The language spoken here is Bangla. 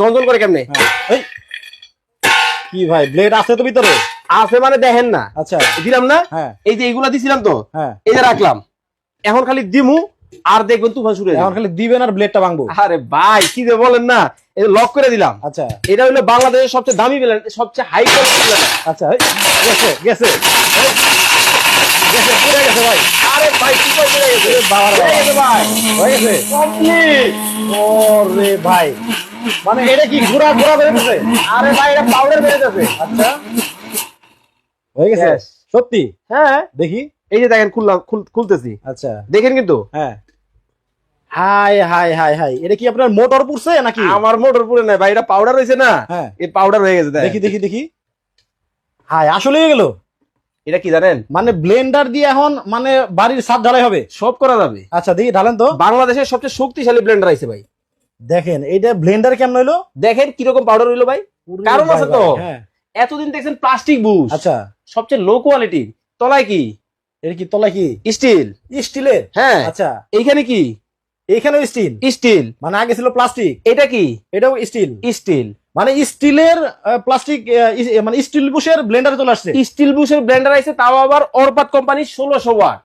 ঝনঝন করে কেমনে? হ্যাঁ। কি ভাই ব্লেড আছে তো ভিতরে? আছে মানে দেখেন না। আচ্ছা। দিলাম না? হ্যাঁ। এই যে এইগুলা দিছিলাম তো হ্যাঁ। এই যে রাখলাম। এখন খালি দিমু আর দেখবেন তুফান শুরু এখন খালি দিবেন আর ব্লেডটা ভাঙবো। আরে ভাই কি যে বলেন না এই লক করে দিলাম। আচ্ছা। এটা হলো বাংলাদেশের সবচেয়ে দামি ব্লেন্ড সবচেয়ে হাই কোয়ালিটি আচ্ছা গেছে গেছে। গেছে গেছে ভাই। আরে ভাই কি করে গেছে? বাবা। ভাই। হয়ে গেছে। কমপ্লিট। ওরে ভাই। মানে এটা কি ঘোরা ঘোরা করে গেছে আরে ভাই এটা পাউডার যাবে আচ্ছা। হয়ে গেছে. সত্যি? হ্যাঁ। দেখি। এই যে দেখেন খুললাম খুলতেছি। আচ্ছা। দেখেন কিন্তু। হ্যাঁ। Hi hi hi hi. এটা কি আপনার মোটর পুরছে নাকি? আমার মোটর পুরে নাই ভাই এটা পাউডার হয়েছে না? হ্যাঁ। এই পাউডার হয়ে গেছে দেখি দেখি দেখি। হাই আসলে হয়ে গেল? এটা কি জানেন? মানে ব্লেন্ডার দিয়ে এখন মানে বাড়ির ছাদ ঢালাই হবে। সব করা যাবে। আচ্ছা দেখি ঢালেন তো। বাংলাদেশের সবচেয়ে শক্তিশালী ব্লেন্ডার আছে ভাই। দেখেন এইটা ব্লেন্ডার কেমন হইল? দেখেন কীরকম পাউডার হইল ভাই। কারণ আছে তো। হ্যাঁ। এতদিন দেখছেন প্লাস্টিক বুশ আচ্ছা। সবচেয়ে লো কোয়ালিটি তলায় কি? এর কি তলা কি? স্টিল স্টিলের? হ্যাঁ। আচ্ছা। এইখানে কি? এইখানেও স্টিল স্টিল মানে আগে ছিল প্লাস্টিক এটা কি? এটাও স্টিল স্টিল মানে স্টিলের প্লাস্টিক মানে স্টিল বুশের ব্লেন্ডার চলে আসছে। স্টিল বুশের ব্লেন্ডার আছে তাও আবার অরপাত কোম্পানি ষোলোশো ওয়াট